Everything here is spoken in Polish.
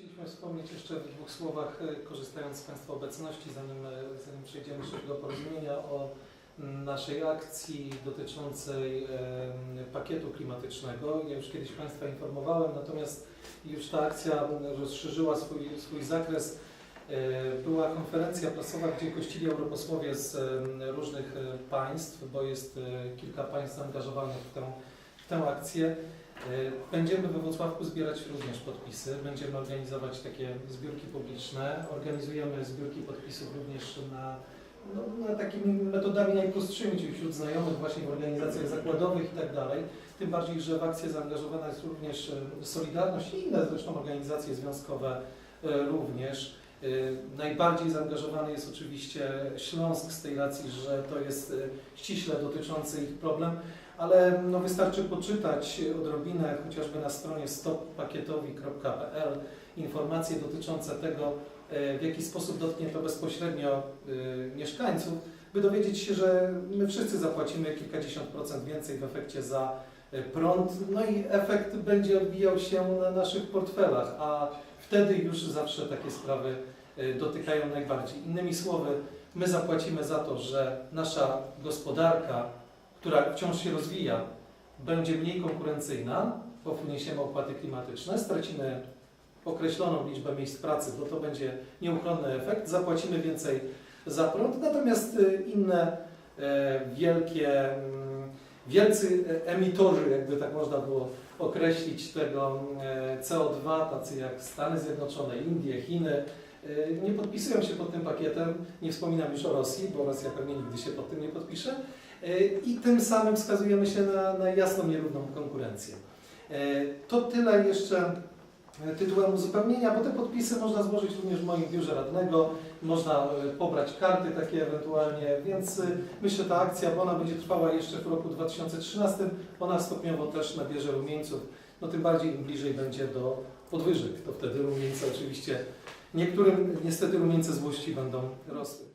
Chcieliśmy wspomnieć jeszcze w dwóch słowach, e, korzystając z Państwa obecności, zanim, e, zanim przejdziemy do tego porozumienia, o naszej akcji dotyczącej pakietu klimatycznego. Ja już kiedyś Państwa informowałem, natomiast już ta akcja rozszerzyła swój, swój zakres. E, Była konferencja prasowa, gdzie gościli europosłowie z różnych państw, bo jest kilka państw zaangażowanych w tę, w tę akcję. E, Będziemy we Wrocławku zbierać również podpisy, będziemy organizować takie zbiórki publiczne, organizujemy zbiórki podpisów również na, no, na takimi metodami najprostszymi, czyli wśród znajomych właśnie w organizacjach zakładowych i tak. Tym bardziej, że w akcję zaangażowana jest również e, Solidarność i inne zresztą organizacje związkowe e, również. E, Najbardziej zaangażowany jest oczywiście Śląsk z tej racji, że to jest e, ściśle dotyczący ich problem, ale no wystarczy poczytać odrobinę chociażby na stronie stoppakietowi.pl informacje dotyczące tego, e, w jaki sposób dotknie to bezpośrednio mieszkańców, by dowiedzieć się, że my wszyscy zapłacimy kilkadziesiąt procent więcej w efekcie za prąd, no i efekt będzie odbijał się na naszych portfelach, a wtedy już zawsze takie sprawy e, dotykają najbardziej. Innymi słowy, my zapłacimy za to, że nasza gospodarka która wciąż się rozwija, będzie mniej konkurencyjna, bo wniesiemy opłaty klimatyczne, stracimy określoną liczbę miejsc pracy, bo to będzie nieuchronny efekt, zapłacimy więcej za prąd, natomiast y, inne e, wielkie, mm, wielcy emitorzy, jakby tak można było określić tego e, CO2, tacy jak Stany Zjednoczone, Indie, Chiny, e, nie podpisują się pod tym pakietem, nie wspominam już o Rosji, bo Rosja pewnie nigdy się pod tym nie podpisze, E, i tym samym wskazujemy się na, na jasną, nierówną konkurencję. To tyle jeszcze tytułem uzupełnienia, bo te podpisy można złożyć również w moim biurze radnego, można e, pobrać karty takie ewentualnie, więc e, myślę, ta akcja, bo ona będzie trwała jeszcze w roku 2013, ona stopniowo też nabierze rumieńców, no tym bardziej im bliżej będzie do podwyżek, to wtedy rumieńce oczywiście, niektórym niestety rumieńce złości będą rosły.